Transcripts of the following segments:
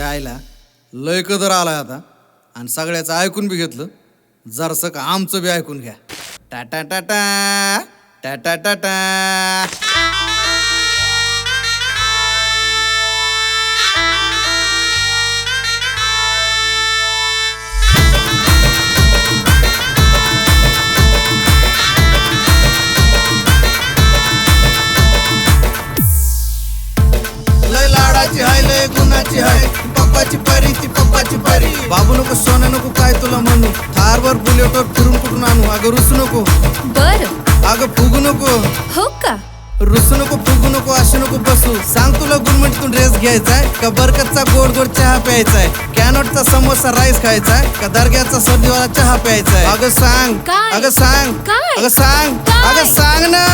आईला लय कदर आलाय आता. आणि सगळ्याचं ऐकून बी घेतलं. जरसं का आमचं बी ऐकून घ्या. टाटा टाटा टाटा टाटा लय लाडाची हाय लय गुणाची हाय. पप्पाची परी ती पप्पाची परी. बाबू नको सोनं नको काय तुला म्हणू? थारवर बुलेटवर फिरून कुठून आणू? अगं रुसू नको. बर. अगं फुगू नको. हो का? रुसू नको फुगू नको अशी नको बसू. सांग तुला गुणमणीतून ड्रेस घ्यायचाय? का बरकतचा गोड गोड चहा प्यायचाय? कॅनॉटचा समोसा राईस खायचाय? का दर्ग्याचा सर्दीवाला चहा प्यायचाय? अगं सांग. काय? अगं सांग. काय? अगं सांग. काय? अगं सांग ना.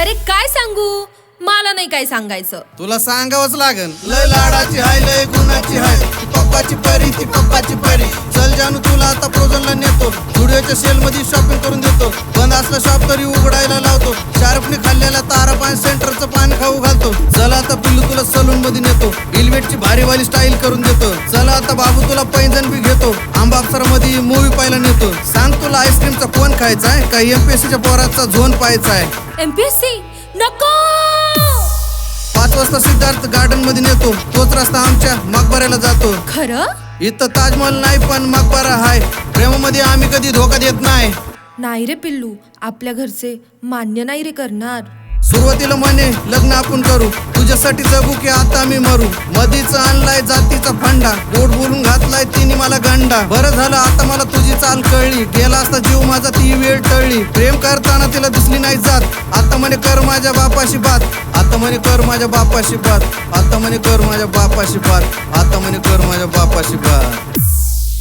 अरे काय सांगू? मला नाही काय सांगायचं. तुला सांगावंच लागन. लय लाडाची हाय लय गुणाची हाय. पप्पाची परी ती पप्पाची परी. चल जानू तुला आता फ्रोझनला नेतो. स्टुडिओच्या सेल मध्ये शॉपिंग करून देतो. बंद असला शॉप तरी उघडायला लावतो. शार्पने खाल्लेला तारा पान सेंटरचं पान खाऊ घालतो. चला आता पिल्लू तुला सलून मध्ये नेतो. इलवेटची भारीवाली स्टाईल करून देतो. चला आता बाबू तुला पैंजण बी घेतो. आंबा अप्सरा मध्ये मूवी पाहायला नेतो. सांग तुला आईस्क्रीमचा कोण खायचा आहे का एमपीएससीच्या पोराचा झोन पाहायचा आहे एमपीएससी नको! पाच वाजता सिद्धार्थ गार्डनमध्ये नेतो. तोच रस्ता आमच्या मकबऱ्याला जातो. खरं? इथं ताजमहल नाही पण मकबरा हाय. प्रेमामध्ये आम्ही कधी धोका देत नाही. नाही रे पिल्लू आपल्या घरचे मान्य नाही रे करणार. सुरुवातीला म्हणे लग्न आपण करू. तुझ्यासाठी जगू की आता मी मरू? मधीच आणलाय जातीचा फंडा. गोड बोलून घातलाय तिने मला गंडा. बरं झालं आता मला तुझी चाल कळली. गेला असता जीव माझा ती वेळ टळली. प्रेम करताना तिला दिसली नाही जात. आता म्हणे कर माझ्या बापाशी बात. आता म्हणे कर माझ्या बापाशी बात. आता म्हणे कर माझ्या बापाशी बात. आता म्हणे कर माझ्या बापाशी बात.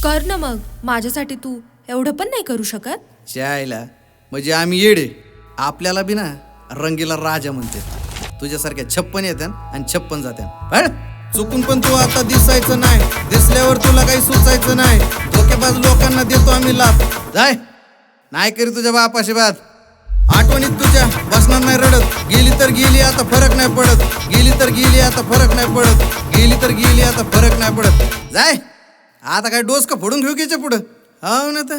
कर ना मग. माझ्यासाठी तू एवढं पण नाही करू शकत? शायला म्हणजे आम्ही येडे. आपल्याला बी ना रंगीला राजा म्हणते तुझ्यासारख्या छप्पन येत्या आणि छप्पन जात्या चुकून पण तू आता दिसायचं नाही. दिसल्यावर तुला काही सुचायचं नाही. धोकेबाज लोकांना देतो आम्ही लाभ. जाय. नाही करी तुझ्या बापाशी बात. आठवणीत तुझ्या बसणार नाही रडत. गेली तर गेली आता फरक नाही पडत. गेली तर गेली आता फरक नाही पडत. गेली तर गेली आता फरक नाही पडत. जाय. आता काय डोस का फोडून घेऊ घ्यायच्या पुढं? हो ना तर.